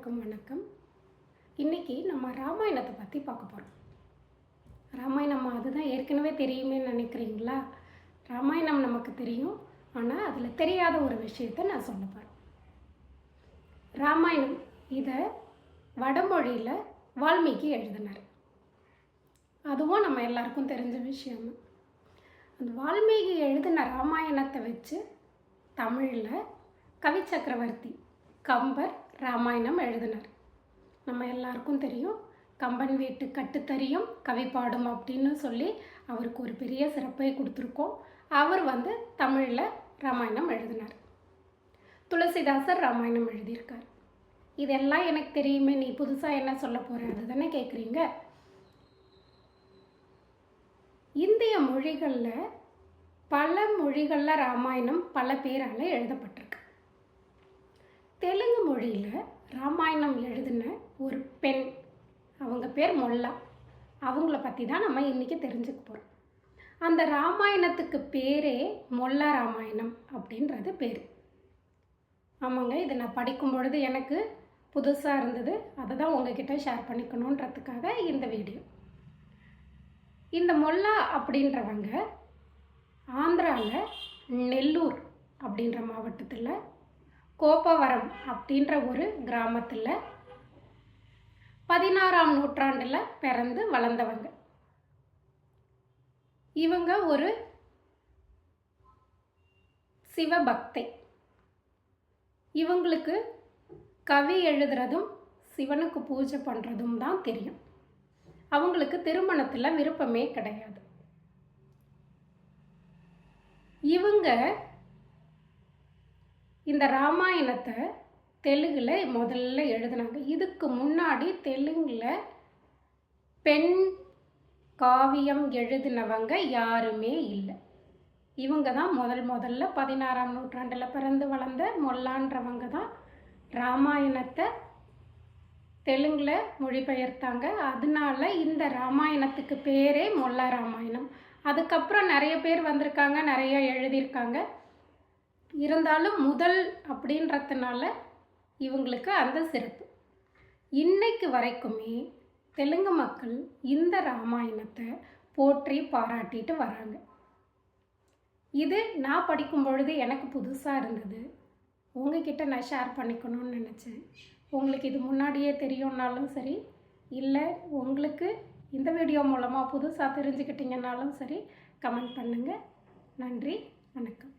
அனைவருக்கும் வணக்கம். இன்றைக்கி நம்ம ராமாயணத்தை பற்றி பார்க்க போகிறோம் ராமாயணம் அதுதான் ஏற்கனவே தெரியுமே நினைக்கிறீங்களா? ராமாயணம் நமக்கு தெரியும். ஆனால் அதில் தெரியாத ஒரு விஷயத்தை நான் சொல்ல போகிறேன் ராமாயணம் இதை வடமொழியில் வால்மீகி எழுதினார். அதுவும் நம்ம எல்லாருக்கும் தெரிஞ்ச விஷயம். அந்த வால்மீகி எழுதின ராமாயணத்தை வச்சு தமிழில் கவி சக்கரவர்த்தி கம்பர் ராமாயணம் எழுதினார். நம்ம எல்லாருக்கும் தெரியும் கம்பன் வீட்டு கட்டுத்தறியும் கவி பாடும் அப்படின்னு சொல்லி அவருக்கு ஒரு பெரிய சிறப்பை கொடுத்துருக்கோம். அவர் வந்து தமிழில் ராமாயணம் எழுதினார். துளசிதாசர் ராமாயணம் எழுதியிருக்கார். இதெல்லாம் எனக்கு தெரியுமே நீ புதுசாக என்ன சொல்ல போகிற அதுதானே கேட்குறீங்க இந்திய மொழிகளில் பல மொழிகளில் ராமாயணம் பல பேரால் எழுதப்பட்டிருக்கு. தெலுங்கு மொழியில் ராமாயணம் எழுதின ஒரு பெண். அவங்க பேர் மொல்லா. அவங்கள பற்றி தான் நம்ம இன்றைக்கி தெரிஞ்சுக்க போகிறோம் அந்த ராமாயணத்துக்கு பேரே மொல்லா ராமாயணம் அப்படின்றது பேர். ஆமாங்க இதை நான் படிக்கும் பொழுது எனக்கு புதுசாக இருந்தது. அதை தான் உங்ககிட்ட ஷேர் பண்ணிக்கணுன்றதுக்காக இந்த வீடியோ இந்த மொல்லா அப்படின்றவங்க ஆந்திராவில் நெல்லூர் அப்படின்ற மாவட்டத்தில் கோப்பவரம் அப்படின்ற ஒரு கிராமத்தில் பதினாறாம் நூற்றாண்டில் பிறந்து வளர்ந்தவங்க. இவங்க ஒரு சிவபக்தை. இவங்களுக்கு கவி எழுதுறதும் சிவனுக்கு பூஜை பண்ணுறதும் தான் தெரியும். அவங்களுக்கு திருமணத்தில் விருப்பமே கிடையாது. இவங்க இந்த ராமாயணத்தை தெலுங்கில் முதல்ல எழுதினாங்க. இதுக்கு முன்னாடி தெலுங்கில் பெண் காவியம் எழுதினவங்க யாருமே இல்லை. இவங்க தான் முதல் முதல்ல பதினாறாம் நூற்றாண்டில் பிறந்து வளர்ந்த மொல்லான்றவங்க தான் ராமாயணத்தை தெலுங்கில் மொழிபெயர்த்தாங்க. அதனால இந்த ராமாயணத்துக்கு பேரே மொல்லா ராமாயணம். அதுக்கப்புறம் நிறைய பேர் வந்திருக்காங்க நிறைய எழுதியிருக்காங்க. இருந்தாலும் முதல் அப்படின்றதுனால இவங்களுக்கு அந்த சிறப்பு. இன்னைக்கு வரைக்குமே தெலுங்கு மக்கள் இந்த ராமாயணத்தை போற்றி பாராட்டிட்டு வராங்க. இது நான் படிக்கும் பொழுது எனக்கு புதுசாக இருந்தது. உங்ககிட்ட நான் ஷேர் பண்ணிக்கணும்னு நினச்சேன். உங்களுக்கு இது முன்னாடியே தெரியும்னாலும் சரி இல்லை உங்களுக்கு இந்த வீடியோ மூலமாக புதுசாக தெரிஞ்சுக்கிட்டீங்கன்னாலும் சரி கமெண்ட் பண்ணுங்கள் நன்றி வணக்கம்.